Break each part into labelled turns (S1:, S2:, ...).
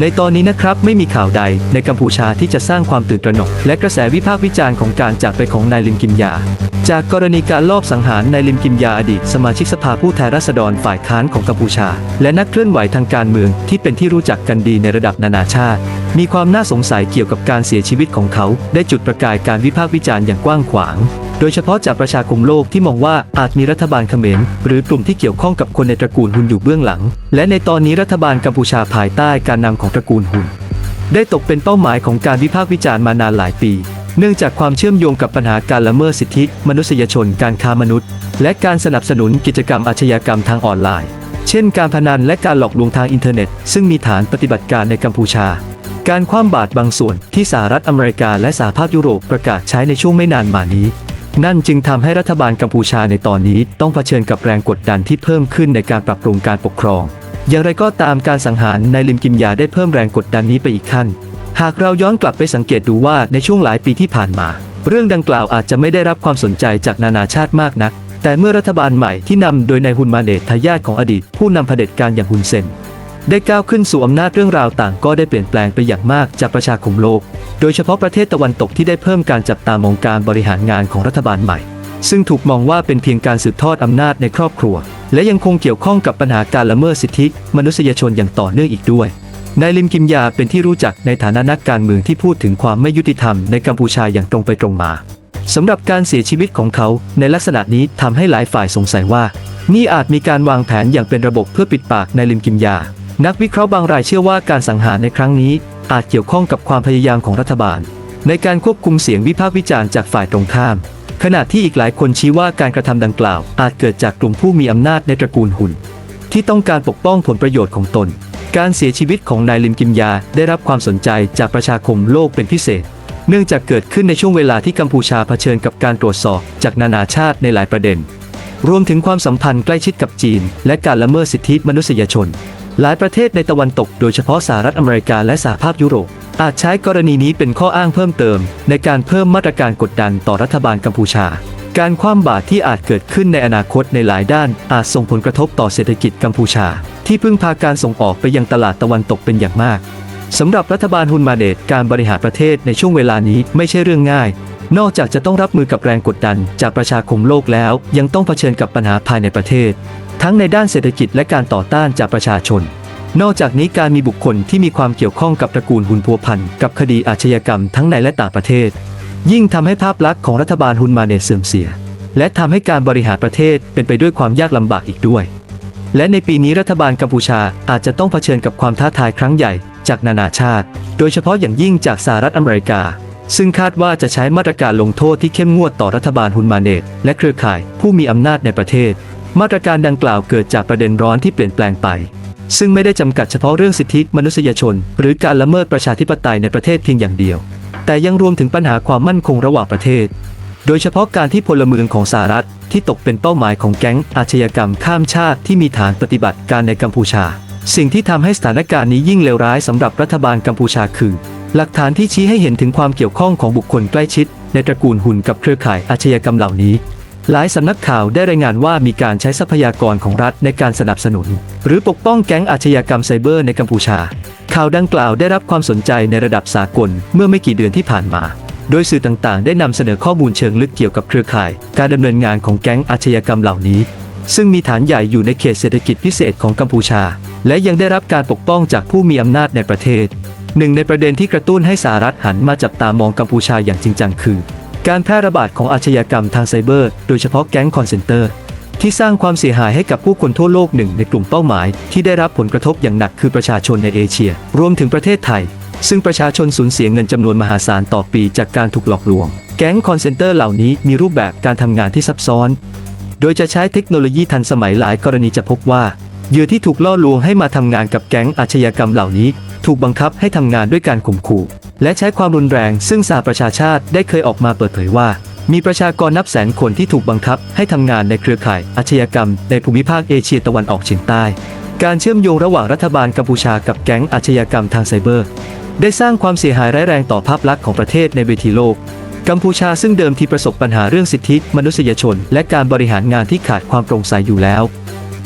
S1: ในตอนนี้นะครับไม่มีข่าวใดในกัมพูชาที่จะสร้างความตื่นตระหนก และกระแสวิพากษ์วิจารณ์ของการจากไปของนายลิมกิมยา จากกรณีการลอบสังหารนายลิมกิมยาอดีตสมาชิกสภาผู้แทนราษฎรฝ่ายค้านของกัมพูชา และนักเคลื่อนไหวทางการเมืองที่เป็นที่รู้จักกันดีในระดับนานาชาติ มีความน่าสงสัยเกี่ยวกับการเสียชีวิตของเขา ได้จุดประกายการวิพากษ์วิจารณ์อย่างกว้างขวาง โดยเฉพาะจากประชาคมโลกที่มองว่าอาจมีรัฐบาลเขมรหรือกลุ่มที่เกี่ยวข้องกับคนในตระกูลฮุนอยู่เบื้องหลัง และในตอนนี้รัฐบาลกัมพูชาภายใต้การนำของตระกูลฮุนได้ตกเป็นเป้าหมายของการวิพากษ์วิจารณ์มานานหลายปี เนื่องจากความเชื่อมโยงกับปัญหาการละเมิดสิทธิมนุษยชน การค้ามนุษย์ และการสนับสนุนกิจกรรมอาชญากรรมทางออนไลน์ เช่น การพนันและการหลอกลวงทางอินเทอร์เน็ต ซึ่งมีฐานปฏิบัติการในกัมพูชา การคว่ำบาตรบางส่วนที่สหรัฐอเมริกาและสหภาพยุโรปประกาศใช้ในช่วงไม่นานมานี้ นั่นจึงทำให้รัฐบาลกัมพูชาในตอนนี้ต้องเผชิญกับแรงกดดันที่เพิ่มขึ้นในการปรับปรุงการปกครอง อย่างไรก็ตามการสังหารนายลิมกิมยาได้เพิ่มแรงกดดันนี้ไปอีกขั้น หากเราย้อนกลับไปสังเกตดูว่าในช่วงหลายปีที่ผ่านมา เรื่องดังกล่าวอาจจะไม่ได้รับความสนใจจากนานาชาติมากนัก แต่เมื่อรัฐบาลใหม่ที่นำโดยนายฮุนมาเนตทายาทของอดีต ผู้นำเผด็จการอย่างฮุนเซน ได้ก้าวขึ้นสู่อำนาจเรื่องราวต่างก็ได้เปลี่ยนแปลงไปอย่างมากจากประชาคมโลก โดยเฉพาะประเทศตะวันตกที่ได้เพิ่มการจับตามองการบริหารงานของรัฐบาลใหม่ ซึ่งถูกมองว่าเป็นเพียงการสืบทอดอำนาจในครอบครัว และยังคงเกี่ยวข้องกับปัญหาการละเมิดสิทธิ มนุษยชนอย่างต่อเนื่องอีกด้วยนายลิมกิมยาเป็นที่รู้จักในฐานะนักการเมืองที่พูดถึงความไม่ยุติธรรมในกัมพูชาอย่างตรงไปตรงมาสำหรับการเสียชีวิตของเขาในลักษณะนี้ทำให้หลายฝ่ายสงสัยว่า นี่อาจมีการวางแผนอย่างเป็นระบบเพื่อปิดปากนายลิมกิมยา นักวิเคราะห์บางรายเชื่อว่าการสังหารในครั้งนี้ อาจเกี่ยวข้องกับความพยายามของรัฐบาล ในการควบคุมเสียงวิพากษ์วิจารณ์จากฝ่ายตรงข้าม ขณะที่อีกหลายคนชี้ว่าการกระทำดังกล่าว อาจเกิดจากกลุ่มผู้มีอำนาจในตระกูลหุ่น ที่ต้องการปกป้องผลประโยชน์ของตน การเสียชีวิตของนายลิมกิมยาได้รับความสนใจจากประชาคมโลกเป็นพิเศษ เนื่องจากเกิดขึ้นในช่วงเวลาที่กัมพูชาเผชิญกับการตรวจสอบจากนานาชาติในหลายประเด็น รวมถึงความสัมพันธ์ใกล้ชิดกับจีน และการละเมิดสิทธิมนุษยชน หลายประเทศในตะวันตกโดยเฉพาะสหรัฐอเมริกาและสหภาพยุโรป อาจใช้กรณีนี้เป็นข้ออ้างเพิ่มเติม ในการเพิ่มมาตรการกดดันต่อรัฐบาลกัมพูชา การคว่ำบาตรที่อาจเกิดขึ้นในอนาคตในหลายด้าน อาจส่งผลกระทบต่อเศรษฐกิจกัมพูชา ที่พึ่งพาการส่งออกไปยังตลาดตะวันตกเป็นอย่างมากสำหรับรัฐบาลฮุนมาเดตการบริหารประเทศในช่วงเวลานี้ไม่ใช่เรื่องง่าย นอกจากจะต้องรับมือกับแรงกดดันจากประชาคมโลกแล้ว ยังต้องเผชิญกับปัญหาภายในประเทศ ทั้งในด้านเศรษฐกิจและการต่อต้านจากประชาชน นอกจากนี้การมีบุคคลที่มีความเกี่ยวข้องกับตระกูลหุนพัวพันกับคดีอาชญากรรมทั้งในและต่างประเทศ ยิ่งทำให้ภาพลักษณ์ของรัฐบาลฮุนมาเนเสื่อมเสีย และทำให้การบริหารประเทศเป็นไปด้วยความยากลำบากอีกด้วย และในปีนี้รัฐบาลกัมพูชาอาจจะต้องเผชิญกับความท้าทายครั้งใหญ่จากนานาชาติ โดยเฉพาะอย่างยิ่งจากสหรัฐอเมริกาซึ่งคาดว่าจะใช้มาตรการลงโทษที่เข้มงวดต่อรัฐบาลฮุนมาเนตและเครือข่ายผู้มีอำนาจในประเทศ มาตรการดังกล่าวเกิดจากประเด็นร้อนที่เปลี่ยนแปลงไป ซึ่งไม่ได้จำกัดเฉพาะเรื่องสิทธิมนุษยชน หรือการละเมิดประชาธิปไตยในประเทศเพียงอย่างเดียว แต่ยังรวมถึงปัญหาความมั่นคงระหว่างประเทศ โดยเฉพาะการที่พลเมืองของสหรัฐที่ตกเป็นเป้าหมายของแก๊งอาชญากรรมข้ามชาติที่มีฐานปฏิบัติการในกัมพูชา สิ่งที่ทำให้สถานการณ์นี้ยิ่งเลวร้ายสำหรับรัฐบาลกัมพูชาคือ หลักฐานที่ชี้ให้เห็นถึงความเกี่ยวข้องของบุคคลใกล้ชิด ในตระกูลหุ่นกับเครือข่ายอาชญากรรมเหล่านี้ หลายสำนักข่าวได้รายงานว่ามีการใช้ทรัพยากรของรัฐในการสนับสนุน หรือปกป้องแก๊งอาชญากรรมไซเบอร์ในกัมพูชา ข่าวดังกล่าวได้รับความสนใจในระดับสากลเมื่อไม่กี่เดือนที่ผ่านมา โดยสื่อต่างๆ ได้นำเสนอข้อมูลเชิงลึกเกี่ยวกับเครือข่าย การดำเนินงานของแก๊งอาชญากรรมเหล่านี้ ซึ่งมีฐานใหญ่อยู่ในเขตเศรษฐกิจพิเศษของกัมพูชา และยังได้รับการปกป้องจากผู้มีอำนาจในประเทศหนึ่งในประเด็นที่กระตุ้นให้สหรัฐหันมาจับตามองกัมพูชาอย่างจริงจังคือ การแพร่ระบาดของอาชญากรรมทางไซเบอร์ โดยเฉพาะแก๊งคอนเซนเตอร์ ที่สร้างความเสียหายให้กับผู้คนทั่วโลกหนึ่งในกลุ่มเป้าหมาย ที่ได้รับผลกระทบอย่างหนักคือประชาชนในเอเชีย รวมถึงประเทศไทย ซึ่งประชาชนสูญเสียเงินจำนวนมหาศาลต่อปีจากการถูกหลอกลวง แก๊งคอนเซนเตอร์เหล่านี้มีรูปแบบการทำงานที่ซับซ้อน โดยจะใช้เทคโนโลยีทันสมัยหลายกรณีจะพบว่าเหยื่อที่ถูกล่อลวงให้มาทำงานกับแก๊งอาชญากรรมเหล่านี้ ถูกบังคับให้ทำงานด้วยการข่มขู่ และใช้ความรุนแรง ซึ่งสหประชาชาติได้เคยออกมาเปิดเผยว่า มีประชากรนับแสนคนที่ถูกบังคับให้ทำงานในเครือข่ายอาชญากรรม ในภูมิภาคเอเชียตะวันออกเฉียงใต้ การเชื่อมโยงระหว่างรัฐบาลกัมพูชากับแก๊งอาชญากรรมทางไซเบอร์ ได้สร้างความเสียหายร้ายแรงต่อภาพลักษณ์ของประเทศในเวทีโลกกัมพูชาซึ่งเดิมทีประสบปัญหาเรื่องสิทธิมนุษยชน และการบริหารงานที่ขาดความโปร่งใสอยู่แล้ว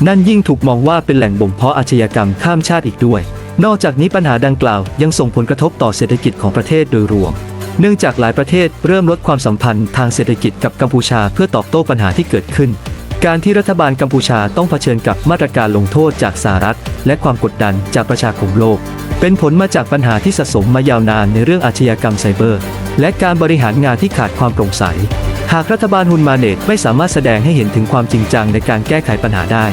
S1: นั่นยิ่งถูกมองว่าเป็นแหล่งบ่มเพาะอาชญากรรมข้ามชาติอีกด้วย นอกจากนี้ปัญหาดังกล่าวยังส่งผลกระทบต่อเศรษฐกิจของประเทศโดยรวม เนื่องจากหลายประเทศเริ่มลดความสัมพันธ์ทางเศรษฐกิจกับกัมพูชาเพื่อตอบโต้ปัญหาที่เกิดขึ้น การที่รัฐบาลกัมพูชาต้องเผชิญกับมาตรการลงโทษจากสหรัฐ และความกดดันจากประชาคมโลก เป็นผลมาจากปัญหาที่สะสมมายาวนานในเรื่องอาชญากรรมไซเบอร์ และการบริหารงานที่ขาดความโปร่งใส หากรัฐบาลฮุนมาเนตไม่สามารถแสดงให้เห็นถึงความจริงจังในการแก้ไขปัญหาได้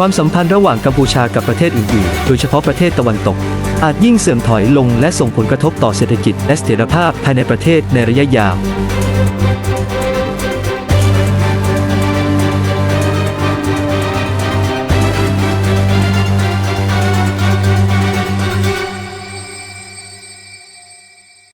S1: ความสัมพันธ์ระหว่างกัมพูชากับประเทศอื่นๆ โดยเฉพาะประเทศตะวันตก อาจยิ่งเสื่อมถอยลงและส่งผลกระทบต่อเศรษฐกิจและเสถียรภาพภายในประเทศในระยะยาว